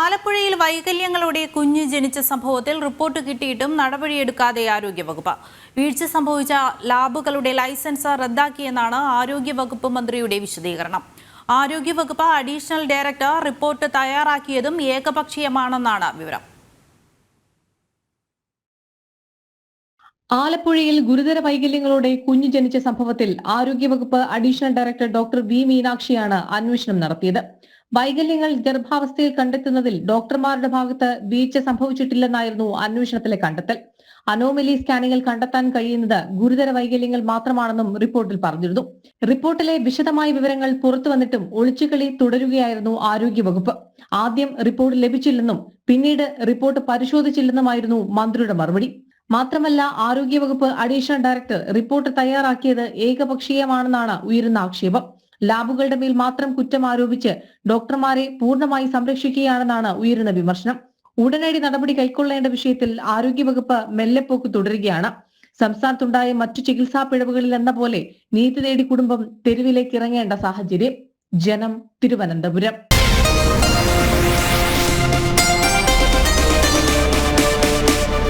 ആലപ്പുഴയിൽ വൈകല്യങ്ങളോടെ കുഞ്ഞ് ജനിച്ച സംഭവത്തിൽ റിപ്പോർട്ട് കിട്ടിയിട്ടും നടപടിയെടുക്കാതെ ആരോഗ്യവകുപ്പ്. വീഴ്ച സംഭവിച്ച ലാബുകളുടെ ലൈസൻസ് റദ്ദാക്കിയെന്നാണ് ആരോഗ്യവകുപ്പ് മന്ത്രിയുടെ വിശദീകരണം. ആരോഗ്യവകുപ്പ് അഡീഷണൽ ഡയറക്ടർ റിപ്പോർട്ട് തയ്യാറാക്കിയതും ഏകപക്ഷീയമാണെന്നാണ് വിവരം. ആലപ്പുഴയിൽ ഗുരുതര വൈകല്യങ്ങളോടെ കുഞ്ഞു ജനിച്ച സംഭവത്തിൽ ആരോഗ്യവകുപ്പ് അഡീഷണൽ ഡയറക്ടർ ഡോക്ടർ വി മീനാക്ഷിയാണ് അന്വേഷണം നടത്തിയത്. വൈകല്യങ്ങൾ ഗർഭാവസ്ഥയിൽ കണ്ടെത്തുന്നതിൽ ഡോക്ടർമാരുടെ ഭാഗത്ത് വീഴ്ച സംഭവിച്ചിട്ടില്ലെന്നായിരുന്നു അന്വേഷണത്തിലെ കണ്ടെത്തൽ. അനോമലി സ്കാനിങ്ങിൽ കണ്ടെത്താൻ കഴിയുന്നത് ഗുരുതര വൈകല്യങ്ങൾ മാത്രമാണെന്നും റിപ്പോർട്ടിൽ പറഞ്ഞിരുന്നു. റിപ്പോർട്ടിലെ വിശദമായ വിവരങ്ങൾ പുറത്തു വന്നിട്ടും ഒളിച്ചുകളി തുടരുകയായിരുന്നു ആരോഗ്യവകുപ്പ്. ആദ്യം റിപ്പോർട്ട് ലഭിച്ചില്ലെന്നും പിന്നീട് റിപ്പോർട്ട് പരിശോധിച്ചില്ലെന്നുമായിരുന്നു മന്ത്രിയുടെ മറുപടി. മാത്രമല്ല ആരോഗ്യവകുപ്പ് അഡീഷണൽ ഡയറക്ടർ റിപ്പോർട്ട് തയ്യാറാക്കിയത് ഏകപക്ഷീയമാണെന്നാണ് ഉയരുന്ന ആക്ഷേപം. ലാബുകളുടെ മേൽ മാത്രം കുറ്റം ആരോപിച്ച് ഡോക്ടർമാരെ പൂർണമായി സംരക്ഷിക്കുകയാണെന്നാണ് ഉയരുന്ന വിമർശനം. ഉടനടി നടപടി കൈക്കൊള്ളേണ്ട വിഷയത്തിൽ ആരോഗ്യവകുപ്പ് മെല്ലെപ്പോക്ക് തുടരുകയാണ്. സംസ്ഥാനത്തുണ്ടായ മറ്റു ചികിത്സാ പിഴവുകളിൽ എന്ന പോലെ നീതി നേടി കുടുംബം തെരുവിലേക്ക് ഇറങ്ങേണ്ട സാഹചര്യം. ജനം തിരുവനന്തപുരം.